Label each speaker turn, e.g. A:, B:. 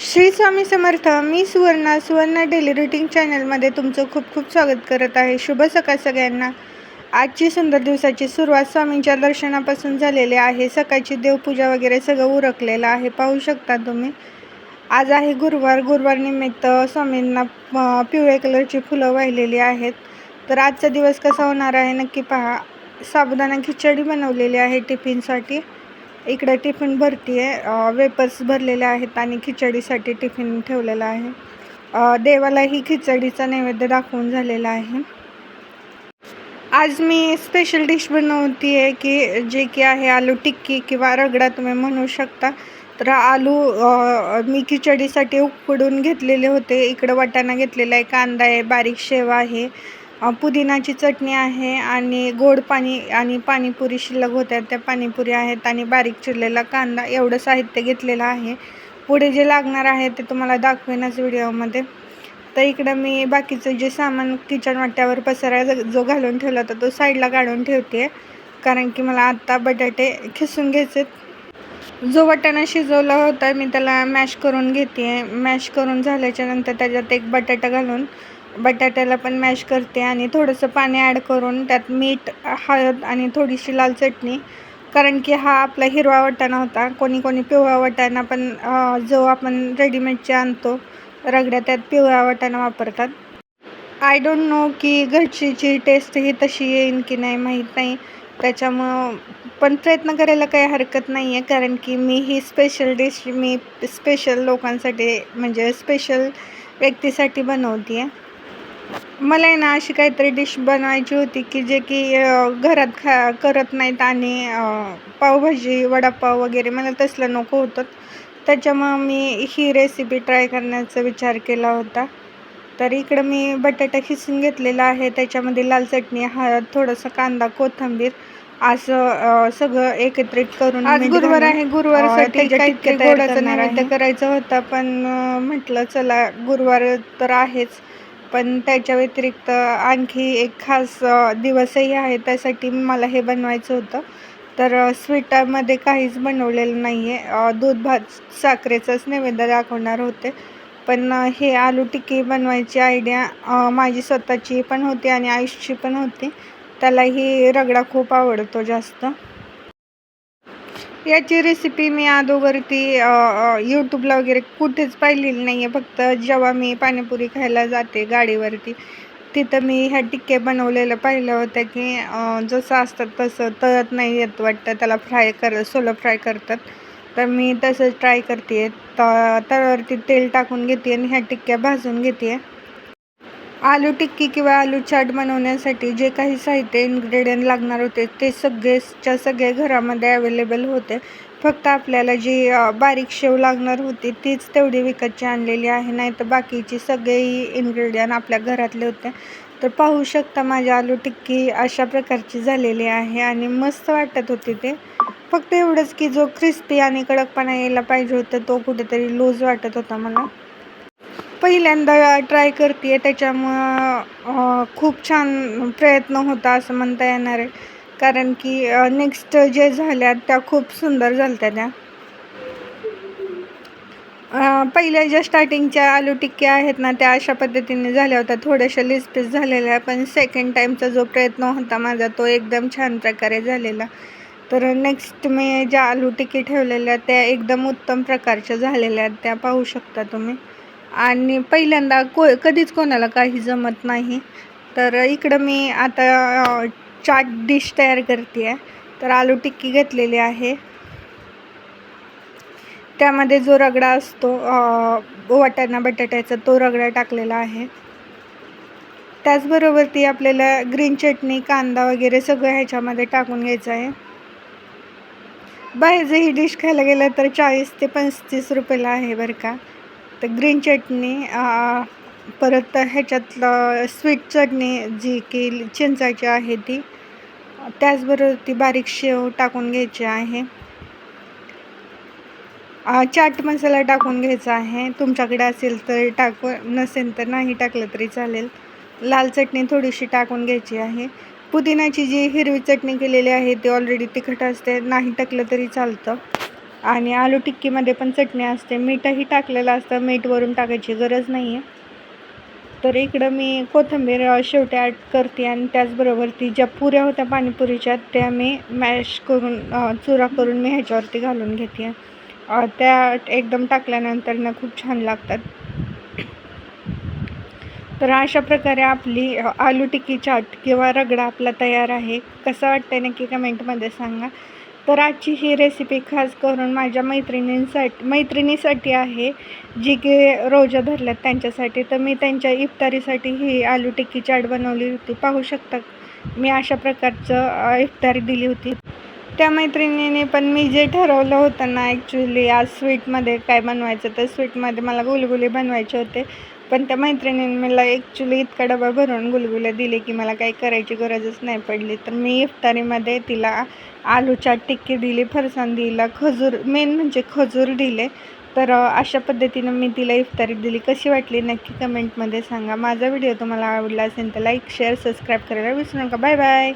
A: श्री स्वामी समर्थ मी Suvarna Suvarna daily routine चॅनलमध्ये तुमचं खूप खूप स्वागत करत आहे. शुभ सकाळ सगळ्यांना. आजची सुंदर दिवसाची सुरुवात स्वामींच्या दर्शनापासून झालेली आहे. सकाळची देवपूजा वगैरे सगळं उरकलेलं आहे. पाहू शकता तुम्ही. आज आहे गुरुवार. गुरुवार निमित्त स्वामींना पिवळ्या कलरची फुलं वाहिलेली आहेत. तर आजचा दिवस कसा होणार आहे नक्की पहा. साबुदाणा खिचडी बनवलेली आहे टिफिनसाठी. इकडे टिफिन भरती आहे. वेपर्स भरलेले आहेत आणि खिचडीसाठी टिफिन ठेवलेला आहे. देवालाही खिचडीचा नैवेद्य दाखवून झालेला आहे. आज मी स्पेशल डिश बनवती आहे की जे की आहे आलू टिक्की किंवा रगडा तुम्ही म्हणू शकता. तर आलू मी खिचडीसाठी उकडून घेतलेले होते. इकडं वाटाणा घेतलेला आहे. कांदा आहे बारीक शेव आहे. पुदिनाची चटणी आहे आणि गोड पाणी आणि पाणीपुरी शिल्लक होत्या. त्या पाणीपुरी आहेत आणि बारीक चिरलेला कांदा एवढं साहित्य घेतलेलं आहे. पुढे जे लागणार आहे ते तुम्हाला दाखवेनच व्हिडिओमध्ये. तर इकडं मी बाकीचं जे सामान किचन वाट्यावर पसरा जो घालून ठेवला होता तो साईडला काढून ठेवते कारण की मला आत्ता बटाटे खिसून घ्यायचे जो वाटाणा शिजवला होता मी त्याला मॅश करून घेते मॅश करून झाल्याच्यानंतर त्याच्यात एक बटाटा घालून बटाट्याला पण मॅश करते आणि थोडंसं पाणी ॲड करून त्यात मीठ हळद आणि थोडीशी लाल चटणी. कारण की हा आपला हिरवा वाटाणा होता. कोणी कोणी पिवळा वाटाणा पण जो आपण रेडीमेडचे आणतो रगड्या त्यात पिवळा वाटाणा वापरतात. आय डोंट नो की घरचीची टेस्ट ही तशी येईन की नाही माहीत नाही. त्याच्यामुळं पण प्रयत्न करायला काही हरकत नाही आहे कारण की मी ही स्पेशल डिश मी स्पेशल लोकांसाठी म्हणजे स्पेशल व्यक्तीसाठी बनवते आहे मला आहे ना अशी काहीतरी डिश बनवायची होती की जे की घरात खा करत नाहीत आणि पावभाजी वडापाव वगैरे मला तसलं नको होतं. त्याच्यामुळं मी ही रेसिपी ट्राय करण्याचा विचार केला होता. तर इकडं मी बटाटा खिसून घेतलेला आहे. त्याच्यामध्ये लाल चटणी हळद थोडंसं कांदा कोथिंबीर असं सगळं एकत्रित करून आज गुरुवार आहे. गुरुवारसाठी काहीतरी गोडाचं नैवेद्य करायचं होता पण म्हटलं चला गुरुवार तर आहेच. पण त्याच्या व्यतिरिक्त आणखी एक खास दिवसही आहे त्यासाठी मला हे बनवायचं होतं. तर स्वीटामध्ये काहीच बनवलेलं नाही आहे दूध भात साखरेचंच नैवेद्य दाखवणार होते. पण हे आलू टिक्की बनवायची आयडिया माझी स्वतःची पण होती आणि आयुषची पण होती. त्यालाही रगडा खूप आवडतो जास्त. याची रेसिपी मी अगोदरती यूट्यूबला वगैरे कुठेच पाहिलेली नाही आहे फक्त जेव्हा मी पाणीपुरी खायला जाते गाडीवरती तिथं मी ह्या टिक्के बनवलेलं पाहिलं होतं की जसं असतं तसं तळत नाही येत वाटतं त्याला फ्राय कर सोलं फ्राय करतात. तर मी तसंच ट्राय करते त तव्यावरती तेल टाकून घेते आणि ह्या टिक्क्या भाजून घेते आलू टिक्की किंवा आलू चाट बनवण्यासाठी जे काही साहित्य इन्ग्रेडियंट लागणार होते ते सगळेच्या सगळे घरामध्ये अवेलेबल होते. फक्त आपल्याला जी बारीक शेव लागणार होती तीच तेवढी विकतची आणलेली आहे. नाही तर बाकीची सगळी इन्ग्रेडियंट आपल्या घरातले होते. तर पाहू शकता माझी आलू टिक्की अशा प्रकारची झालेली आहे आणि मस्त वाटत होती ते. फक्त एवढंच की जो क्रिस्पी आणि कडकपणा यायला पाहिजे होतं तो कुठेतरी लूज वाटत होता मला. पहिल्यांदा ट्राय करते त्याच्यामुळं खूप छान प्रयत्न होता असं म्हणता येणार आहे. कारण की नेक्स्ट जे झाल्या त्या खूप सुंदर झाल्या त्या. पहिल्या ज्या स्टार्टिंगच्या आलू टिक्क्या आहेत ना त्या अशा पद्धतीने झाल्या होत्या. थोड्याशा लिसपीस झालेल्या पण सेकंड टाईमचा जो प्रयत्न होता माझा तो एकदम छान प्रकारे झालेला. तर नेक्स्ट मी ज्या आलू टिक्की ठेवलेल्या त्या एकदम उत्तम प्रकारच्या झालेल्या आहेत त्या पाहू शकता तुम्ही. आणि पहिल्यांदा को कधीच कोणाला काही जमत नाही. तर इकडं मी आता चाट डिश तयार करते आहे. तर आलू टिक्की घेतलेली आहे. त्यामध्ये जो रगडा असतो वाटाणा बटाट्याचा तो रगडा टाकलेला आहे. त्याचबरोबर ती आपल्याला ग्रीन चटणी कांदा वगैरे सगळं ह्याच्यामध्ये टाकून घ्यायचं आहे. बाहेर जर ही डिश खायला गेलं तर चाळीस ते पस्तीस रुपयाला आहे बरं का. तर ग्रीन चटणी परत ह्याच्यातलं स्वीट चटणी जी की चिंचाची आहे ती त्याचबरोबर ती बारीक शेव टाकून घ्यायची आहे. चाट मसाला टाकून घ्यायचा आहे. तुमच्याकडे असेल तर टाकू नसेल तर नाही टाकलं तरी चालेल. लाल चटणी थोडीशी टाकून घ्यायची आहे. पुदिन्याची जी हिरवी चटणी केलेली आहे ती ऑलरेडी तिखट असते नाही टाकलं तरी चालतं. आणि आलू टिक्कीमध्ये पण चटणी असते. मीठही टाकलेलं असतं. मीठवरून टाकायची गरज नाही आहे तर इकडं मी कोथिंबीर शेवटी ॲड करते आणि त्याचबरोबर ती ज्या पुऱ्या होत्या पाणीपुरीच्या त्या मी मॅश करून चुरा करून मी ह्याच्यावरती घालून घेते. त्या एकदम टाकल्यानंतर ना खूप छान लागतात. तर अशा प्रकारे आपली आलू टिक्की चाट किंवा रगडा आपला तयार आहे. कसा वाटतंय नक्की कमेंटमध्ये सांगा. तर आजची ही रेसिपी खास करून माझ्या मैत्रिणींसाठी मैत्रिणीसाठी आहे जी की रोजा धरल्यात त्यांच्यासाठी. तर मी त्यांच्या इफ्तारीसाठी ही आलू टिक्की चाट बनवली होती. पाहू शकता मी अशा प्रकारचं इफ्तारी दिली होती. त्या मैत्रिणीने पण मी जे ठरवलं होतं ना ॲक्च्युली आज स्वीटमध्ये काय बनवायचं तर स्वीटमध्ये मला गुलगुले बनवायचे होते. पण त्या मैत्रिणीने मला ॲक्च्युली इतका डबा भरून गुलगुले दिले की मला काही करायची गरजच नाही पडली. तर मी इफ्तारीमध्ये तिला आलूच्या टिक्की दिली फरसाण दिला खजूर मेन म्हणजे खजूर दिले. तर अशा पद्धतीनं मी तिला इफ्तारी दिली. कशी वाटली नक्की कमेंटमध्ये सांगा. माझा व्हिडिओ तुम्हाला आवडला असेल तर लाईक शेअर सबस्क्राईब करायला विसरू नका. Bye bye